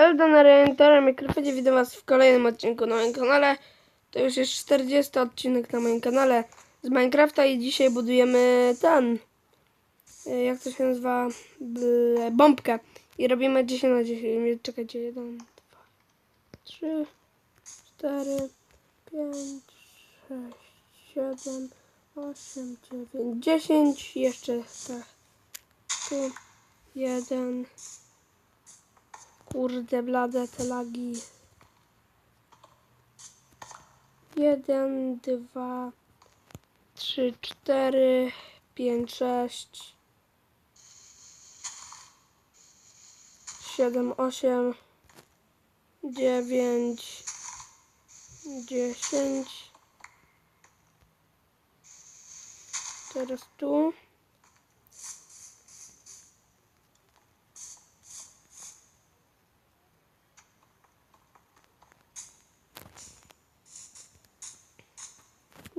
Hello, na Reaktora Mikrofonie, witam was w kolejnym odcinku na moim kanale. To już jest 40 odcinek na moim kanale z Minecrafta i dzisiaj budujemy ten, e, jak to się nazywa, bombkę. I robimy 10 na 10, czekajcie, 1, 2, 3, 4, 5, 6, 7, 8, 9, 10, jeszcze tak, tu, 1, Kurde, blade te lagi. Jeden, dwa, trzy, cztery, pięć, sześć, siedem, osiem, dziewięć, dziesięć. Teraz tu.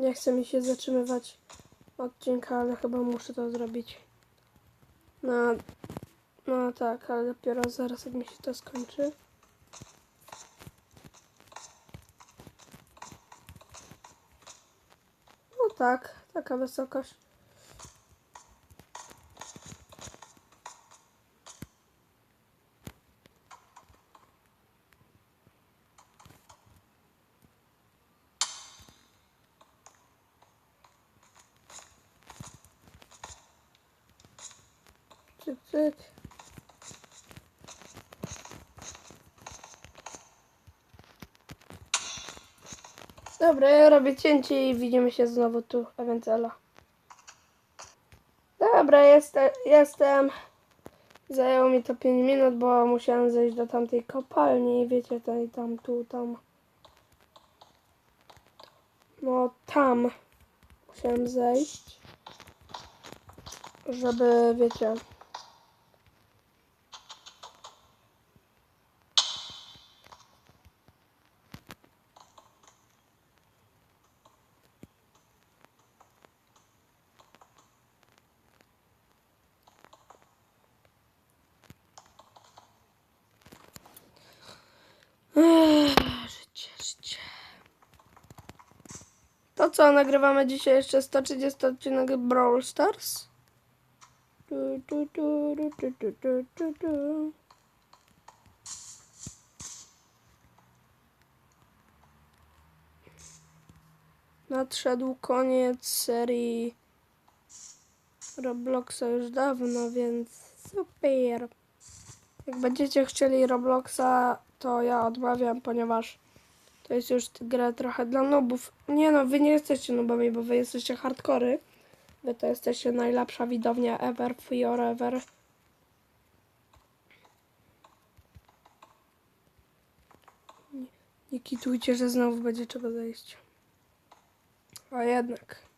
Nie chce mi się zatrzymywać odcinka, ale chyba muszę to zrobić. No, no tak, ale dopiero zaraz jak mi się to skończy. No tak, taka wysokość. Cyk, cyk. Dobra, ja robię cięcie i widzimy się znowu tu, ewentualnie. Dobra, jestem, jestem. Zajęło mi to 5 minut, bo musiałem zejść do tamtej kopalni, wiecie, tutaj, tam, tu, tam. No, tam musiałem zejść, żeby, wiecie, co, nagrywamy dzisiaj jeszcze 130 odcinek Brawl Stars? Tu. Nadszedł koniec serii Robloxa już dawno, więc super. Jak będziecie chcieli Robloxa, to ja odmawiam, ponieważ to jest już gra trochę dla nobów. Nie no, wy nie jesteście nobami, bo wy jesteście hardkory. Wy to jesteście najlepsza widownia ever, forever. Nie, nie kitujcie, że znowu będzie trzeba zejść. A jednak.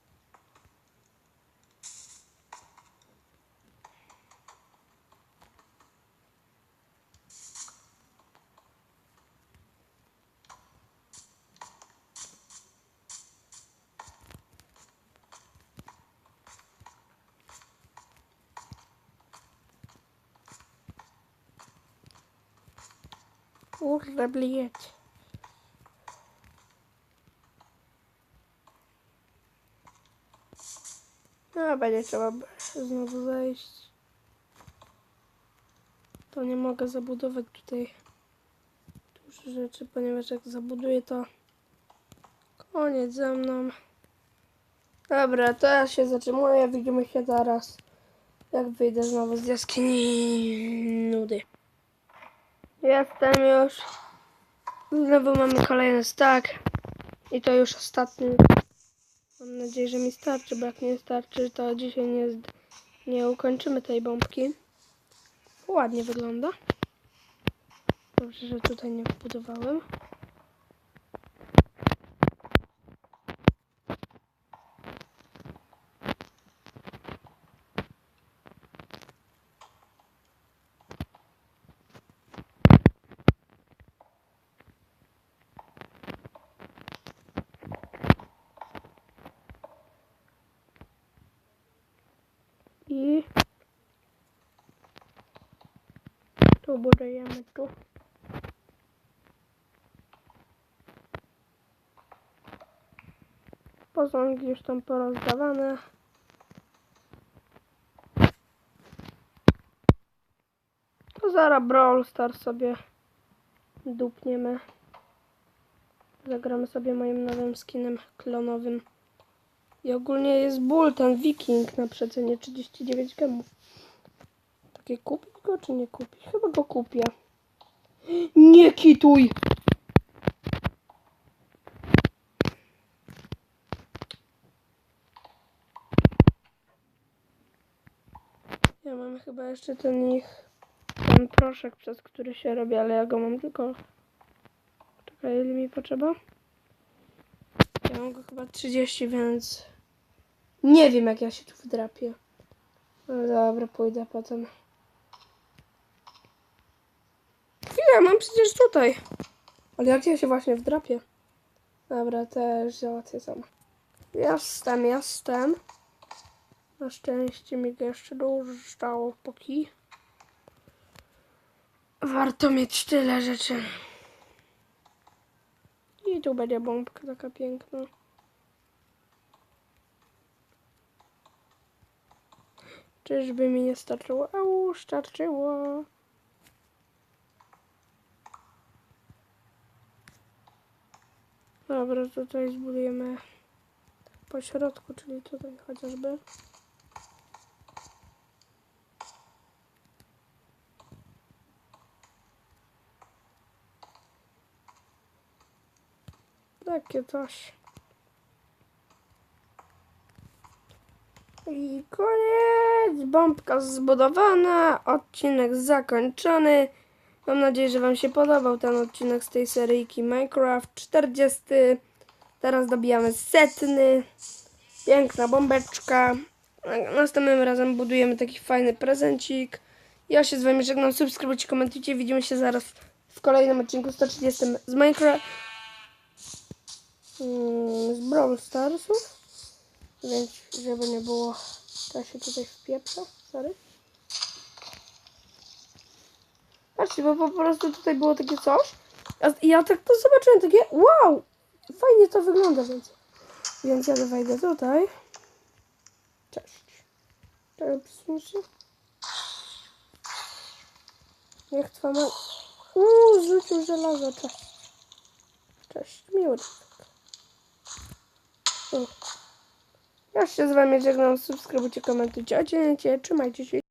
Kurde, blieć. No, będzie trzeba znowu zejść. To nie mogę zabudować tutaj dużo rzeczy, ponieważ jak zabuduję to koniec ze mną. Dobra, to ja się zatrzymuję, widzimy się zaraz jak wyjdę znowu z jaskini nudy. Jestem już. Znowu mamy kolejny stack. I to już ostatni. Mam nadzieję, że mi starczy, bo jak nie starczy, to dzisiaj nie, nie ukończymy tej bombki. Ładnie wygląda. Dobrze, że tutaj nie wbudowałem. Tu budujemy tu. Pozonki już tam porozdawane. To zaraz Brawl sobie dupniemy. Zagramy sobie moim nowym skinem klonowym. I ogólnie jest ból ten wiking na przecenie 39 gemów. Takie kupić go czy nie kupić? Chyba go kupię. Nie kituj! Ja mam chyba jeszcze ten ich ten proszek, przez który się robi, ale ja go mam tylko. Czekaj, ile mi potrzeba? Ja mam go chyba 30, więc nie wiem jak ja się tu wdrapię. No dobra, pójdę potem. Chwilę, mam przecież tutaj. Ale jak ja się właśnie wdrapię? Dobra, też załatwię sama. Jestem, jestem. Na szczęście mi jeszcze dużo zostało, póki. Warto mieć tyle rzeczy. I tu będzie bombka taka piękna. Czyżby mi nie starczyło? Au, starczyło. Dobra, tutaj zbudujemy po środku, czyli tutaj chociażby. Takie coś. I koniec. Bombka zbudowana. Odcinek zakończony. Mam nadzieję, że Wam się podobał ten odcinek z tej seryjki Minecraft 40. Teraz dobijamy setny. Piękna bombeczka. Następnym razem budujemy taki fajny prezencik. Ja się z Wami żegnam. Subskrybujcie, komentujcie. Widzimy się zaraz w kolejnym odcinku 130 z Minecraft. Mm, z Brawl Starsów. Więc żeby nie było, to się tutaj wpieprzę. Sorry. Patrzcie, bo po prostu tutaj było takie coś. I ja tak to zobaczyłem, takie wow! Fajnie to wygląda, więc. Więc ja wejdę tutaj. Cześć. Przesuńcie. Niech trwa ma... Uuu, rzucił żelazo, cześć. Cześć, miły. Ja się z wami żegnam, subskrybujcie, komentujcie, oceniajcie, trzymajcie się.